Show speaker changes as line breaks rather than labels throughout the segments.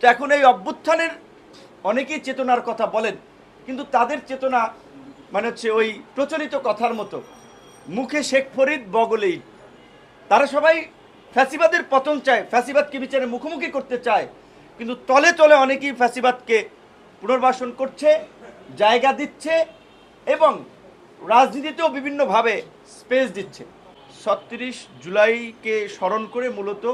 তো এখন এই অভ্যুত্থানের অনেকেই চেতনার কথা বলেন, কিন্তু তাদের চেতনা মানে হচ্ছে ওই প্রচলিত কথার মতো মুখে শেখ ফরিদ বগলে ইট। তারা সবাই ফ্যাসিবাদের পতন চায়, ফ্যাসিবাদকে বিচারে মুখোমুখি করতে চায়, কিন্তু তলে তলে অনেকেই ফ্যাসিবাদকে পুনর্বাসন করছে, জায়গা দিচ্ছে এবং রাজনীতিতেও বিভিন্নভাবে স্পেস দিচ্ছে ছত্রিশ জুলাইকে স্মরণ করে মূলত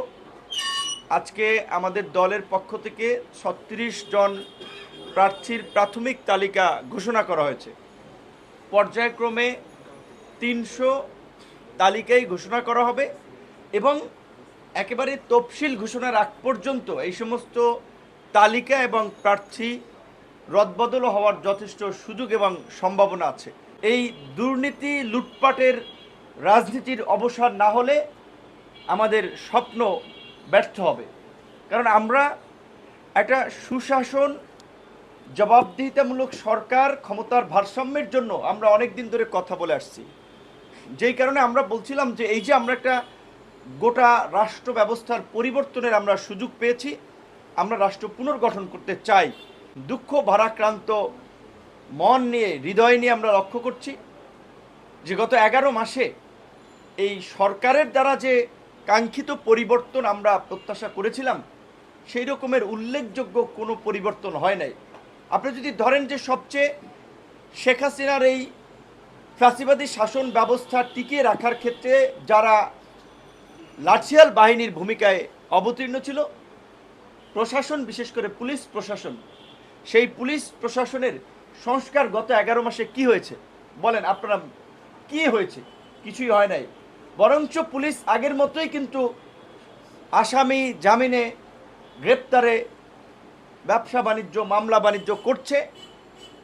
আজকে আমাদের দলের পক্ষ থেকে ছত্রিশ জন প্রার্থীর প্রাথমিক তালিকা ঘোষণা করা হয়েছে। পর্যায়ক্রমে তিনশো তালিকাই ঘোষণা করা হবে এবং একেবারে তফসিল ঘোষণার আগ পর্যন্ত এই সমস্ত তালিকা এবং প্রার্থী রদবদল হওয়ার যথেষ্ট সুযোগ এবং সম্ভাবনা আছে। এই দুর্নীতি লুটপাটের রাজনীতির অবসান না হলে আমাদের স্বপ্ন ব্যর্থ হবে। কারণ আমরা একটা সুশাসন, জবাবদিহিতামূলক সরকার, ক্ষমতার ভারসাম্যের জন্য আমরা অনেক দিন ধরে কথা বলে আসছি। যেই কারণে আমরা বলছিলাম যে এই যে আমরা একটা গোটা রাষ্ট্র ব্যবস্থার পরিবর্তনের আমরা সুযোগ পেয়েছি, আমরা রাষ্ট্র পুনর্গঠন করতে চাই। দুঃখ, ভারাক্রান্ত, মন নিয়ে, হৃদয় নিয়ে আমরা লক্ষ্য করছি যে গত এগারো মাসে এই সরকারের দ্বারা যে কাঙ্ক্ষিত পরিবর্তন আমরা প্রত্যাশা করেছিলাম, সেই রকমের উল্লেখযোগ্য কোনো পরিবর্তন হয় নাই। আপনি যদি ধরেন যে সবচেয়ে শেখ হাসিনার এই ফ্যাসিবাদী শাসন ব্যবস্থা টিকিয়ে রাখার ক্ষেত্রে যারা লাঠিয়াল বাহিনীর ভূমিকায় অবতীর্ণ ছিল, প্রশাসন, বিশেষ করে পুলিশ প্রশাসন, সেই পুলিশ প্রশাসনের সংস্কার গত এগারো মাসে কি হয়েছে? বলেন, আপনারা, কি হয়েছে? কিছুই হয় নাই। বরঞ্চ পুলিশ আগের মতোই কিন্তু আসামি জামিনে গ্রেপ্তারে ব্যবসা বাণিজ্য, মামলা বাণিজ্য করছে।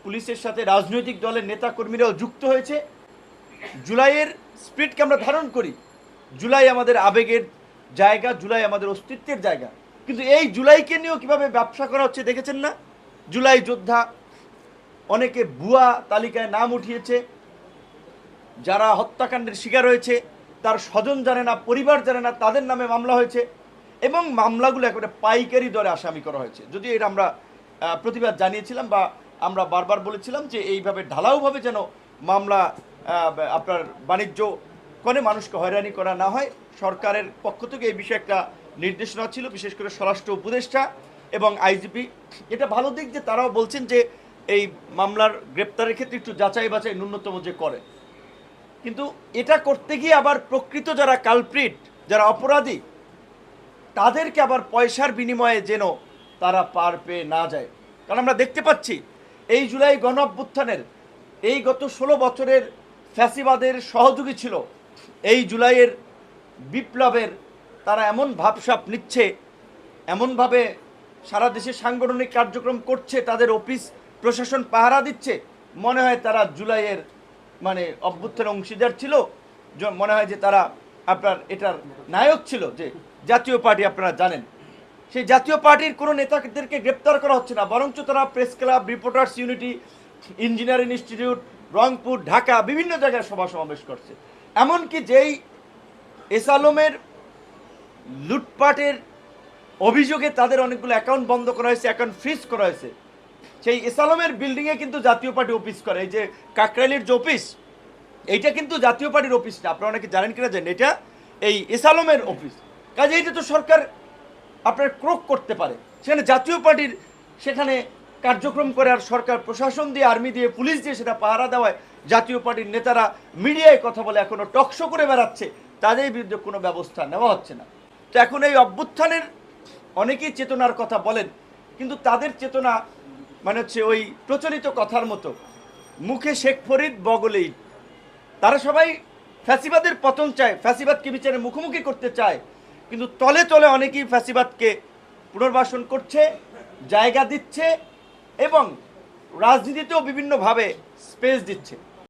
পুলিশের সাথে রাজনৈতিক দলের নেতাকর্মীরাও যুক্ত হয়েছে। জুলাইয়ের স্পিরিটকে আমরা ধারণ করি। জুলাই আমাদের আবেগের জায়গা, জুলাই আমাদের অস্তিত্বের জায়গা। কিন্তু এই জুলাইকে নিয়েও কীভাবে ব্যবসা করা হচ্ছে দেখেছেন না? জুলাই যোদ্ধা অনেকে ভুয়া তালিকায় নাম উঠিয়েছে। যারা হত্যাকাণ্ডের শিকার হয়েছে তার স্বজন জানে না, পরিবার জানে না, তাদের নামে মামলা হয়েছে এবং মামলাগুলো একেবারে পাইকারি দরে আসামি করা হয়েছে। যদি এটা আমরা প্রতিবাদ জানিয়েছিলাম বা আমরা বারবার বলেছিলাম যে এইভাবে ঢালাওভাবে যেন মামলা আপনার বাণিজ্য করে মানুষকে হয়রানি করা না হয়, সরকারের পক্ষ থেকে এই বিষয়ে একটা নির্দেশনা ছিল, বিশেষ করে স্বরাষ্ট্র উপদেষ্টা এবং আইজিপি। এটা ভালো দিক যে তারাও বলছেন যে এই মামলার গ্রেপ্তারের ক্ষেত্রে একটু যাচাই বাছাই ন্যূনতম যে করে। কিন্তু এটা করতে গিয়ে আবার প্রকৃত যারা কালপ্রিট যারা অপরাধী, তাদেরকে আবার পয়সার বিনিময়ে যেন তারা পার পেয়ে না যায়। কারণ আমরা দেখতে পাচ্ছি, এই জুলাই গণ অভ্যুত্থানের এই গত ষোলো বছরের ফ্যাসিবাদের সহযোগী ছিল। এই জুলাইয়ের বিপ্লবের তারা এমন ভাবসাপ নিচ্ছে, এমনভাবে সারা দেশে সাংগঠনিক কার্যক্রম করছে, তাদের অফিস, প্রশাসন পাহারা দিচ্ছে, মনে হয় তারা জুলাইয়ের মানে অভ্যুত্থানের অংশীদার ছিল। মনে হয় যে তারা আপনার এটার নায়ক ছিল যে জাতীয় পার্টি আপনারা জানেন। সেই জাতীয় পার্টির কোনো নেতাদেরকে গ্রেপ্তার করা হচ্ছে না, বরঞ্চ তারা press club, reporters unity, engineering institute, Rangpur, Dhaka, বিভিন্ন জায়গায় সভা সমাবেশ করছে। এমনকি যেই এস আলমের লুটপাটের অভিযোগে তাদের অনেকগুলো অ্যাকাউন্ট বন্ধ করা হয়েছে, অ্যাকাউন্ট ফ্রিজ করা হয়েছে সেই এসালমের বিল্ডিংয়ে কিন্তু জাতীয় পার্টি অফিস করে। এই যে কাকরাইলির যে অফিস এইটা কিন্তু জাতীয় পার্টির অফিস না। আপনারা অনেকে জানেন কিনা জানেন, এটা এই এসালমের অফিস কাজে এটা তো সরকার আপনার ক্রোক করতে পারে। সেখানে জাতীয় পার্টির সেখানে কার্যক্রম করে আর সরকার প্রশাসন দিয়ে আর্মি দিয়ে পুলিশ দিয়ে সেটা পাহারা দেওয়ায় জাতীয় পার্টির নেতারা মিডিয়ায় কথা বলে এখনও টকশো করে বেড়াচ্ছে। তাদের বিরুদ্ধে কোনো ব্যবস্থা নেওয়া হচ্ছে না। তো এখন এই অভ্যুত্থানের অনেকেই চেতনার কথা বলেন, কিন্তু তাদের চেতনা মানে হচ্ছে ওই প্রচলিত কথার মতো। মুখে শেখ ফরিদ, বগলেই। তারা সবাই ফ্যাসিবাদের পতন চায়, ফ্যাসিবাদকে বিচারে মুখোমুখি করতে চায়। কিন্তু তলে তলে অনেকেই ফ্যাসিবাদকে পুনর্বাসন করছে, জায়গা দিচ্ছে এবং রাজনীতিতেও বিভিন্নভাবে স্পেস দিচ্ছে।